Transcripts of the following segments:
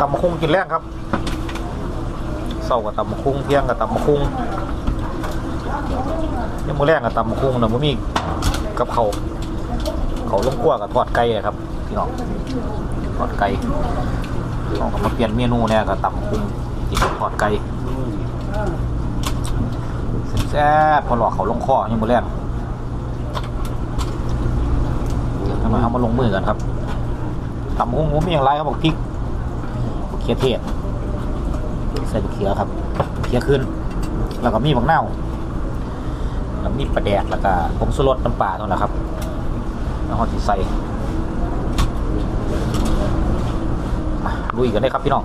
ตำมะคุงกินแรงครับเศร้ากับตำมะคุงเที่ยงกับตำมะคุงยังมือแรงกับตำมะคุงนะบ่มีกับเขาเขาวลงกั้วกับทอดไก่ครับพี่น้องทอดไก่ลองก็มาเปลี่ยนเมนูเนี่ยกับตำมะคุงกินทอดไก่แซ่บพอหลอกเขาลงคอยังมื้อแรงทำไมเขามาลงมือกันครับตำมะคุงผมมีอย่างไรครับบอกพริก ขียเทศใส่เขียครับเขียขึ้น แล้วก็มีบักเน่าแล้วมีปลาแดกแล้วก็ผงสุรสน้ำปลาเท่านั้นแหละครับแล้วก็ที่ใส่ลุยกันได้ครับพี่น้อง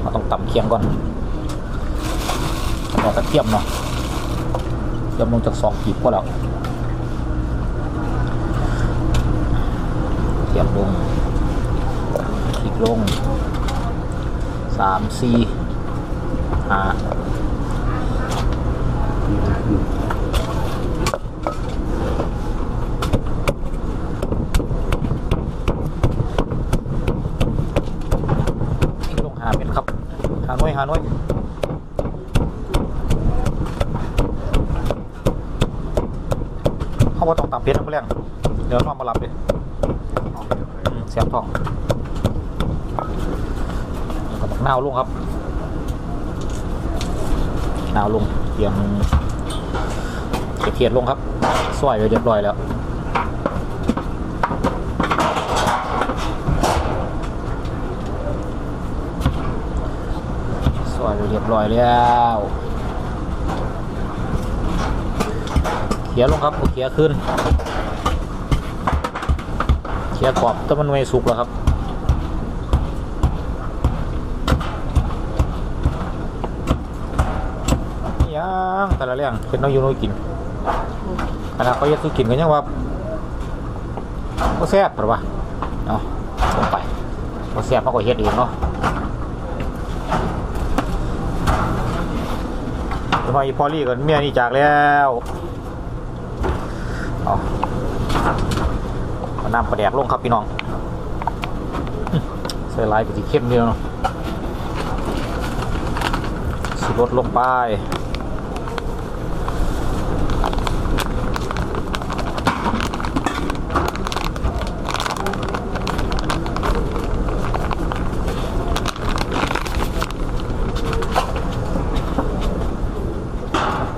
เราต้องตำเคียงก่อนเอากระเทียมเนาะเทียมลงจากสองกีบก็แล้วเทียมลง คลิกลงสามสี่ห้าคลิกลงหาเป็นครับหาหน่วยหาหน่วยเขาว่าต้องตามเพชรนะเพื่อนเดี๋ยวน้องมารับเลยอืมเสียบทอง นาวลงครับนาวลงเตรียมเขียดเขียดลงครับซอยไว้เรียบร้อยแล้วซอยไว้เรียบร้อยแล้วเขียลงครับเขียขึ้นเขียกรอบต้มันไม่สุกแล้วครับ ยั งแต่ละเรื่องเป็นน้องยูน้อยกินขณะเขาเย็ดสู้กินกันยังว่าก็แซ่บหรือวะเนาะลงไปก็แซ่บมากกว่าเฮ็ดเองเนาะทำไมพอลี่กับเมียนี่จากแล้วเอาน้ำปลาแดกลงครับพี่น้องใส่ลายไปที่เข้มเดียวเนาะสิลดลงไป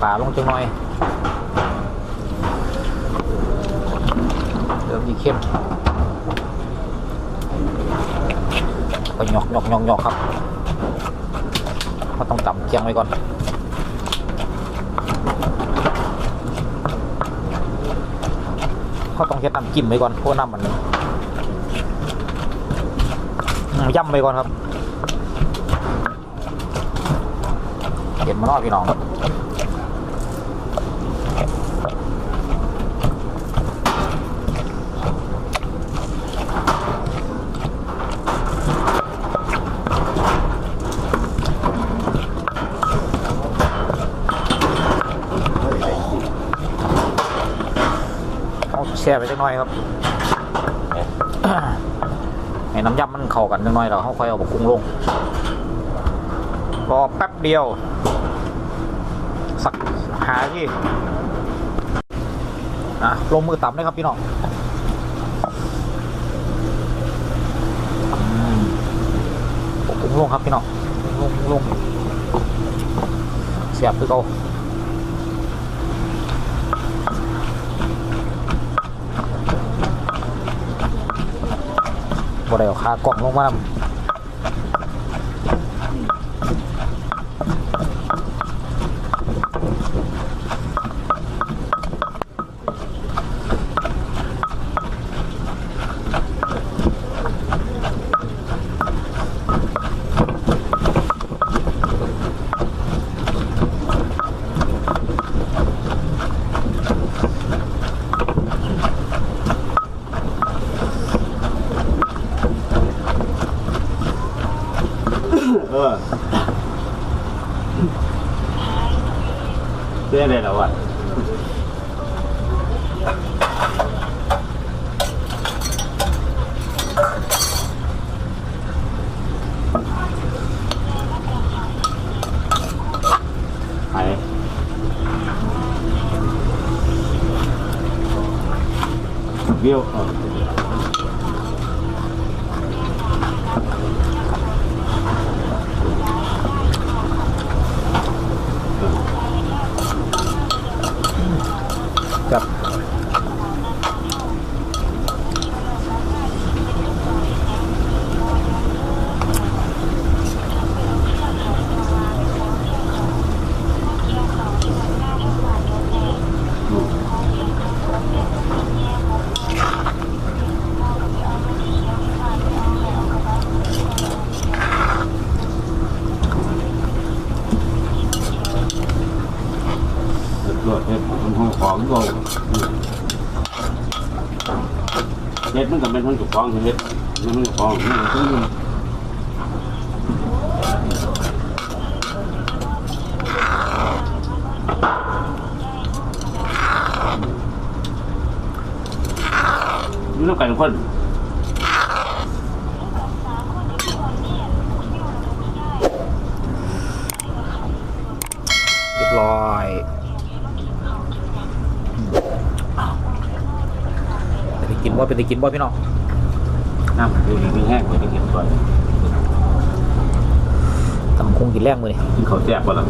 ป่าลงจังหน่อยเริ่มมีเข้มก็หยอกหยอกหยอกหยอกครับก็ต้องต่ำเคียงไว้ก่อนเขาต้องเช็ดน้ำจิ้มไว้ก่อนเพราะน้ำมันย่ำไว้ก่อนครับเห็นมานอกพี่น้อง ช่ไปจักหน่อยครับให้น้ำยำมันเข้ากันจักหน่อยแล้วเขาค่อยเอาบกกุ้งลงรอแป๊บเดียว สักหาที่อะลงมือต่ำเลยครับพี่น้องอืมบกกุ้งลงครับพี่น้องลงลงเสียบคือเขา ได้เอาขากล่องลงมา นำเออเรื่ รวดเฮ็ดมันห้องของก็เฮ็ดมันก็เป็นคนกับของเฮ็ดมันมันของนี่คืองนี่ต้องการคนเรียบร้อยเป็นได้กิน ว่าเป็นได้กินว่าพี่น้องน้ำดูนี่มีแห้งกว่าที่เห็นก่อนตำคงกินแรงมือนี่กินข้าวแซ่บบ่ล่ะ